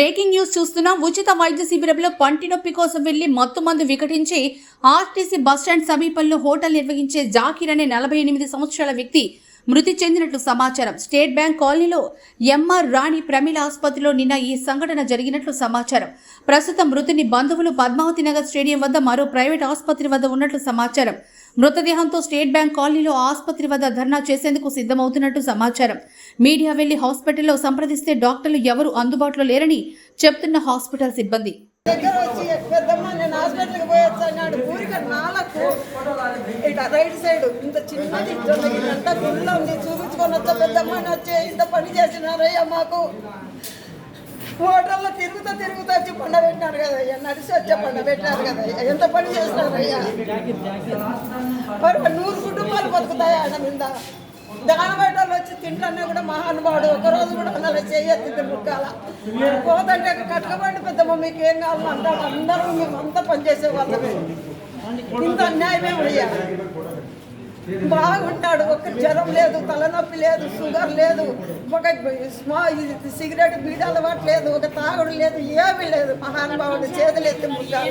Breaking news చూస్తున్నాం. ఉచిత వైద్య శిబిరంలో పంటి నొప్పి కోసం వెళ్ళి మత్తు మందు వికటించి ఆర్టీసీ బస్టాండ్ సమీపంలో హోటల్ నిర్వహించే జాకీర్ అనే నలభై ఎనిమిది సంవత్సరాల వ్యక్తి మృతి చెందినట్లు సమాచారం. స్టేట్ బ్యాంక్ కాలనీలో ఎంఆర్ రాణి ప్రమిళ ఆసుపత్రిలో నిన్న ఈ సంఘటన జరిగినట్లు సమాచారం. ప్రస్తుతం మృతిని బంధువులు పద్మావతి నగర్ స్టేడియం వద్ద మరో ప్రైవేట్ ఆసుపత్రి వద్ద ఉన్నట్లు సమాచారం. మృతదేహంతో స్టేట్ బ్యాంక్ కాలనీలో ఆసుపత్రి వద్ద ధర్నా చేసేందుకు సిద్ధమవుతున్నట్టు సమాచారం. మీడియా వెళ్ళి హాస్పిటల్లో సంప్రదిస్తే డాక్టర్లు ఎవరు అందుబాటులో లేరని చెప్తున్న హాస్పిటల్ సిబ్బంది. రైట్ సైడ్ ఇంత చిన్నది ఇంత గుళ్ళ ఉంది. చూపించుకొని వచ్చా పెద్దమ్మ వచ్చే ఇంత పని చేసినారయ్యా మాకు. హోటల్లో తిరుగుతా తిరుగుతా వచ్చి పండ పెట్టినారు కదయ్యా నడిచి వచ్చే పండ పెట్టినారు కదయ్యా ఎంత పని చేసినారయ్యా మరి నూరు కుటుంబాలు బతుకుతాయా ఆయన మీద. దానబెట్టాలు వచ్చి తింటానే కూడా మహానుభావుడు ఒకరోజు కూడా అలా చేయెత్తి ముక్కాల. పోతంటే కట్టుకోబడి పెద్దమ్మ మీకు ఏం కావాలో అంటాడు. అందరూ మేము అంతా పనిచేసే వాళ్ళమే ఇంత అన్యాయమే అయ్యా. బాగుంటాడు. ఒక జ్వరం లేదు తలనొప్పి లేదు షుగర్ లేదు ఒక స్మా ఇది సిగరెట్ బీడ అలవాటు లేదు ఒక తాగుడు లేదు ఏమీ లేదు. మహానుభావుడు చేతులు ఎత్తి ముగ్గాల